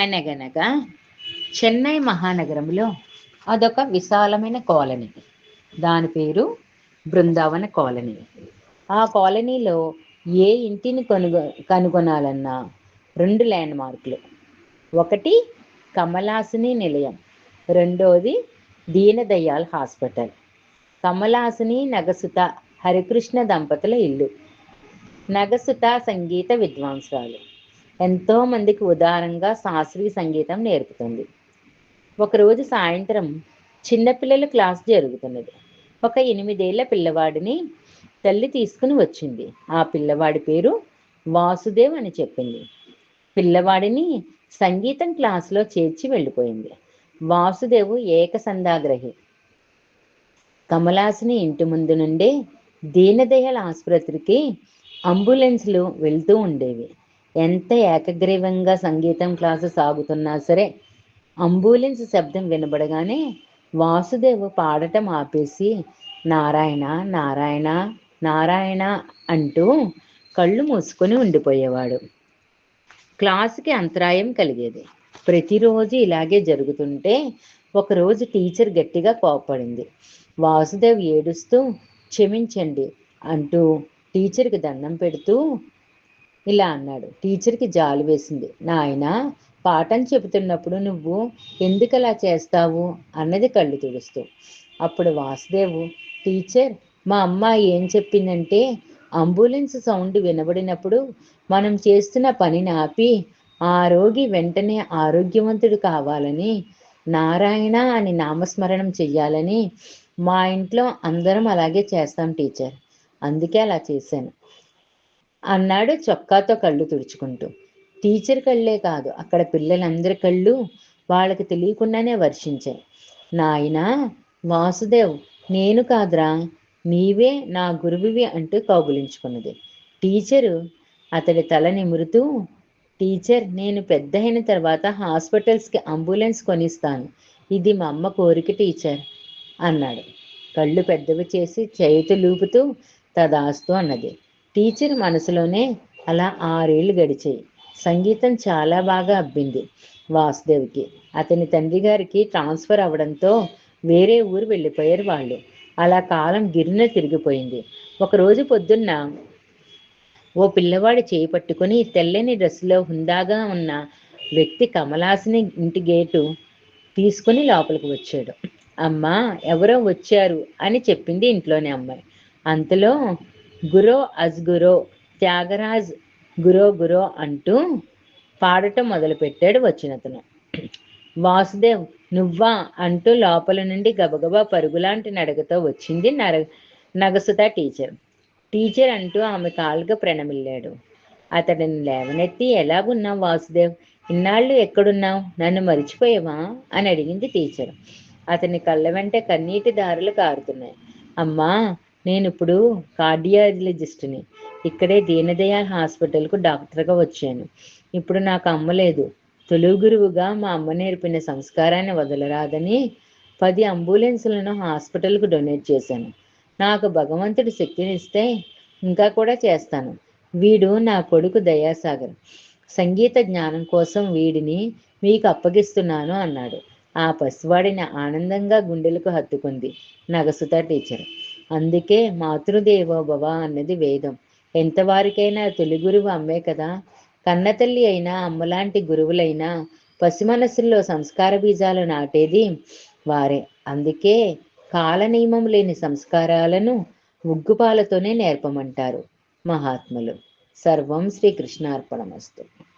అనగనగా చెన్నై మహానగరంలో అదొక విశాలమైన కాలనీ. దాని పేరు బృందావన కాలనీ. ఆ కాలనీలో ఏ ఇంటిని కొనుగో కనుగొనాలన్నా రెండు ల్యాండ్ మార్కులు. ఒకటి కమలాసిని నిలయం రెండోది దీనదయాల్ హాస్పిటల్. కమలాసిని నగసుత హరికృష్ణ దంపతుల ఇల్లు. నగసుత సంగీత విద్వాంసరాలు ఎంతో మందికి ఉదారంగా శాస్త్రీయ సంగీతం నేర్పుతుంది. ఒకరోజు సాయంత్రం చిన్నపిల్లల క్లాస్ జరుగుతున్నది. ఒక ఎనిమిదేళ్ళ పిల్లవాడిని తల్లి తీసుకుని వచ్చింది. ఆ పిల్లవాడి పేరు వాసుదేవ్ అని చెప్పింది. పిల్లవాడిని సంగీతం క్లాసులో చేర్చి వెళ్ళిపోయింది. వాసుదేవు ఏకసంధాగ్రహి. కమలాసిని ఇంటి ముందు నుండే దీనదయాల ఆసుపత్రికి అంబులెన్స్లు వెళ్తూ ఉండేవి. ఎంత ఏకగ్రీవంగా సంగీతం క్లాసు సాగుతున్నా సరే అంబులెన్స్ శబ్దం వినబడగానే వాసుదేవు పాడటం ఆపేసి నారాయణ నారాయణ నారాయణ అంటూ కళ్ళు మూసుకొని ఉండిపోయేవాడు. క్లాసుకి అంతరాయం కలిగేది. ప్రతిరోజు ఇలాగే జరుగుతుంటే ఒకరోజు టీచర్ గట్టిగా కోపడింది వాసుదేవ్ ఏడుస్తూ క్షమించండి అంటూ టీచర్కి దండం పెడుతూ ఇలా అన్నాడు. టీచర్కి జాలు వేసింది. నాయన పాఠం చెబుతున్నప్పుడు నువ్వు ఎందుకు అలా చేస్తావు? అన్నది కళ్ళు తుడుస్తూ. అప్పుడు వాసుదేవు టీచర్ మా అమ్మ ఏం చెప్పిందంటే అంబులెన్స్ సౌండ్ వినబడినప్పుడు మనం చేస్తున్న పనిని ఆపి ఆ రోగి వెంటనే ఆరోగ్యవంతుడు కావాలని నారాయణ అని నామస్మరణం చెయ్యాలని మా ఇంట్లో అందరం అలాగే చేస్తాం టీచర్. అందుకే అలా చేశాను. అన్నాడు చొక్కాతో కళ్ళు తుడుచుకుంటూ. టీచర్ కళ్ళే కాదు అక్కడ పిల్లలందరి కళ్ళు వాళ్ళకి తెలియకుండానే వర్షించాయి. నాయనా వాసుదేవ్ నేను కాదురా నీవే నా గురువివి అంటూ కౌగులించుకున్నది. టీచరు అతడి తల నిమురుతూ టీచర్ నేను పెద్ద అయిన తర్వాత హాస్పిటల్స్కి అంబులెన్స్ కొనిస్తాను. ఇది మా అమ్మ కోరిక టీచర్ అన్నాడు. కళ్ళు పెద్దవి చేసి చేతులూపుతూ తదాస్తు అన్నది. టీచర్ మనసులోనే అలా ఆరేళ్ళు గడిచాయి. సంగీతం చాలా బాగా అబ్బింది వాసుదేవ్కి. అతని తండ్రి గారికి ట్రాన్స్ఫర్ అవడంతో వేరే ఊరు వెళ్ళిపోయారు వాళ్ళు. అలా కాలం గిరిన తిరిగిపోయింది. ఒకరోజు పొద్దున్న ఓ పిల్లవాడు చేయి పట్టుకుని తెల్లని డ్రెస్సులో హుందాగా ఉన్న వ్యక్తి కమలాసిని ఇంటి గేటు తీసుకుని లోపలికి వచ్చాడు. అమ్మా ఎవరో వచ్చారు అని చెప్పింది ఇంట్లోనే అమ్మాయి. అంతలో గురో అజ్గురో త్యాగరాజ్ గురో గురో అంటూ పాడటం మొదలుపెట్టాడు వచ్చినతను వాసుదేవ్ నువ్వా అంటూ లోపల నుండి గబగబా పరుగులాంటి నడకతో వచ్చింది నర నగసుత టీచర్. టీచర్ అంటూ ఆమె కాలుగా ప్రణమిల్లాడు. అతడిని లేవనెత్తి ఎలాగున్నావు వాసుదేవ్? ఇన్నాళ్ళు ఎక్కడున్నావు? నన్ను మరిచిపోయావా? అని అడిగింది టీచర్. అతని కళ్ళ వెంట కన్నీటి దారులు కారుతున్నాయి. అమ్మా నేను ఇప్పుడు కార్డియాలజిస్ట్ని. ఇక్కడే దీనదయాల్ హాస్పిటల్కు డాక్టర్గా వచ్చాను. ఇప్పుడు నాకు అమ్మ లేదు. గురువుగా మా అమ్మ నేర్పిన సంస్కారాన్ని వదలరాదని పది అంబులెన్సులను హాస్పిటల్కు డొనేట్ చేశాను. నాకు భగవంతుడు శక్తినిస్తే ఇంకా కూడా చేస్తాను. వీడు నా కొడుకు దయాసాగర్. సంగీత జ్ఞానం కోసం వీడిని మీకు అప్పగిస్తున్నాను అన్నాడు. ఆ పసివాడిని ఆనందంగా గుండెలకు హత్తుకుంది నగసుత టీచర్. అందుకే మాతృదేవో భవ అన్నది వేదం. ఎంతవారికైనా తొలి గురువు అమ్మే కదా. కన్నతల్లి అయినా అమ్మలాంటి గురువులైనా పసిమనస్సుల్లో సంస్కార బీజాలు నాటేది వారే. అందుకే కాల నియమం లేని సంస్కారాలను ఉగ్గుపాలతోనే నేర్పమంటారు మహాత్ములు. సర్వం శ్రీకృష్ణార్పణమస్తు.